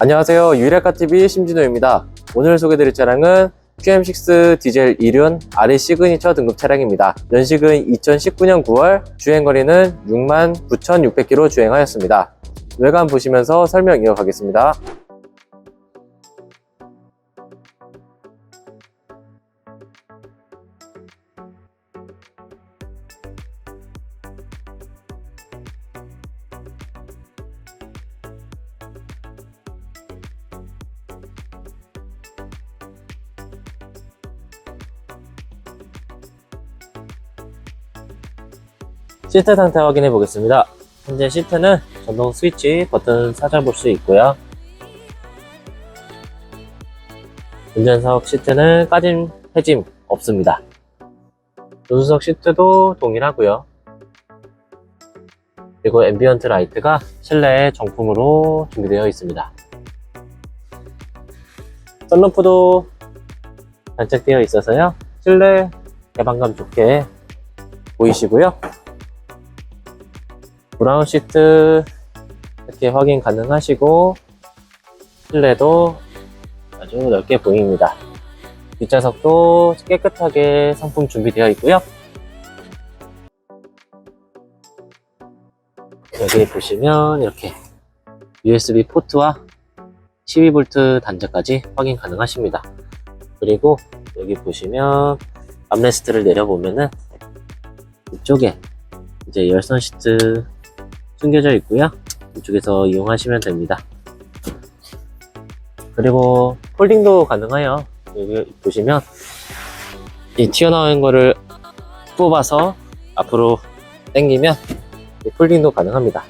안녕하세요. 유일할까TV 심진호입니다. 오늘 소개드릴 차량은 QM6 디젤 1륜 RE 시그니처 등급 차량입니다. 연식은 2019년 9월, 주행거리는 69,600km 주행하였습니다. 외관 보시면서 설명 이어가겠습니다. 시트 상태 확인해 보겠습니다. 현재 시트는 전동 스위치 버튼 찾아볼 수 있고요. 운전석 시트는 까짐, 해짐 없습니다. 조수석 시트도 동일하고요. 그리고 앰비언트 라이트가 실내에 정품으로 준비되어 있습니다. 썬루프도 장착되어 있어서요. 실내 개방감 좋게 보이시고요. 브라운 시트 이렇게 확인 가능하시고 실내도 아주 넓게 보입니다. 뒷좌석도 깨끗하게 상품 준비되어 있고요. 여기 보시면 이렇게 USB 포트와 12V 단자까지 확인 가능하십니다. 그리고 여기 보시면 암레스트를 내려보면은 이쪽에 이제 열선 시트 숨겨져 있고요. 이쪽에서 이용하시면 됩니다. 그리고 폴딩도 가능해요. 여기 보시면 이 튀어나온 거를 뽑아서 앞으로 당기면 이 폴딩도 가능합니다.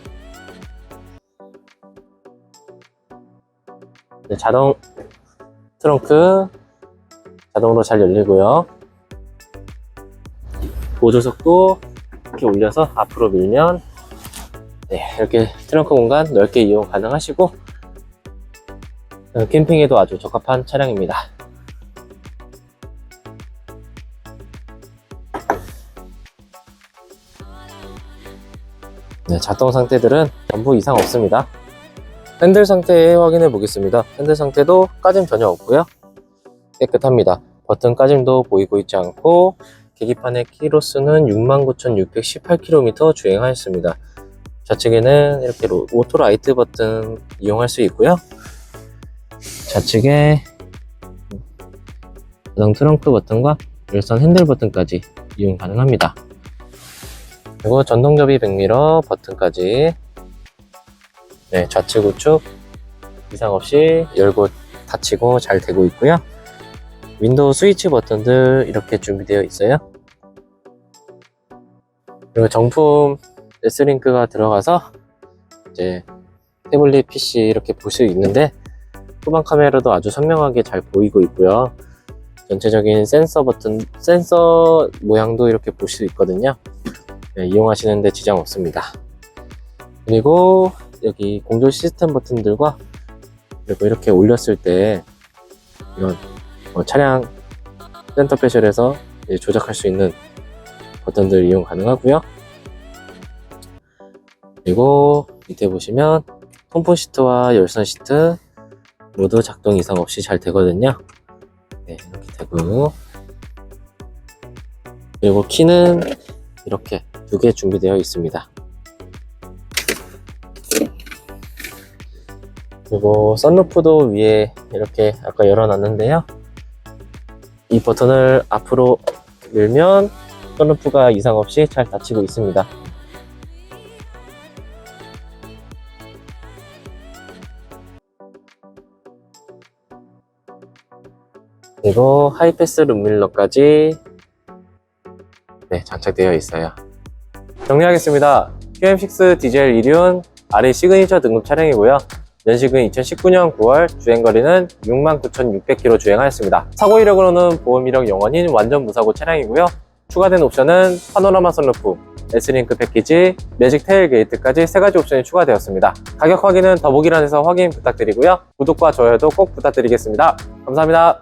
네, 자동 트렁크 자동으로 잘 열리고요. 보조석도 이렇게 올려서 앞으로 밀면 네, 이렇게 트렁크 공간 넓게 이용 가능하시고 어, 캠핑에도 아주 적합한 차량입니다. 네, 작동 상태들은 전부 이상 없습니다. 핸들 상태 확인해 보겠습니다. 핸들 상태도 까짐 전혀 없고요. 깨끗합니다. 버튼 까짐도 보이고 있지 않고 계기판의 키로수는 69,618km 주행하였습니다. 좌측에는 이렇게 로- 오토 라이트 버튼 이용할 수 있고요. 좌측에 자동 트렁크 버튼과 열선 핸들 버튼까지 이용 가능합니다. 그리고 전동접이 백미러 버튼까지 네, 좌측 우측 이상 없이 열고 닫히고 잘 되고 있고요. 윈도우 스위치 버튼들 이렇게 준비되어 있어요. 그리고 정품 S링크가 들어가서 이제 태블릿 PC 이렇게 볼 수 있는데 후방 카메라도 아주 선명하게 잘 보이고 있고요. 전체적인 센서 버튼, 센서 모양도 이렇게 볼 수 있거든요. 네, 이용하시는데 지장 없습니다. 그리고 여기 공조 시스템 버튼들과 그리고 이렇게 올렸을 때 이런 어, 차량 센터 패널에서 이제 조작할 수 있는 버튼들 이용 가능하고요. 그리고 밑에 보시면 컴포 시트와 열선 시트 모두 작동 이상 없이 잘 되거든요. 네, 이렇게 되고 그리고 키는 이렇게 두 개 준비되어 있습니다. 그리고 썬루프도 위에 이렇게 아까 열어놨는데요. 이 버튼을 앞으로 밀면 썬루프가 이상 없이 잘 닫히고 있습니다. 그리고 하이패스 룸밀러까지 네, 장착되어 있어요. 정리하겠습니다. QM6 디젤 1륜 RE 시그니처 등급 차량이고요. 연식은 2019년 9월, 주행거리는 69,600km 주행하였습니다. 사고 이력으로는 보험 이력 영원인 완전 무사고 차량이고요. 추가된 옵션은 파노라마 선루프, S링크 패키지, 매직 테일 게이트까지 세 가지 옵션이 추가되었습니다. 가격 확인은 더보기란에서 확인 부탁드리고요. 구독과 좋아요도 꼭 부탁드리겠습니다. 감사합니다.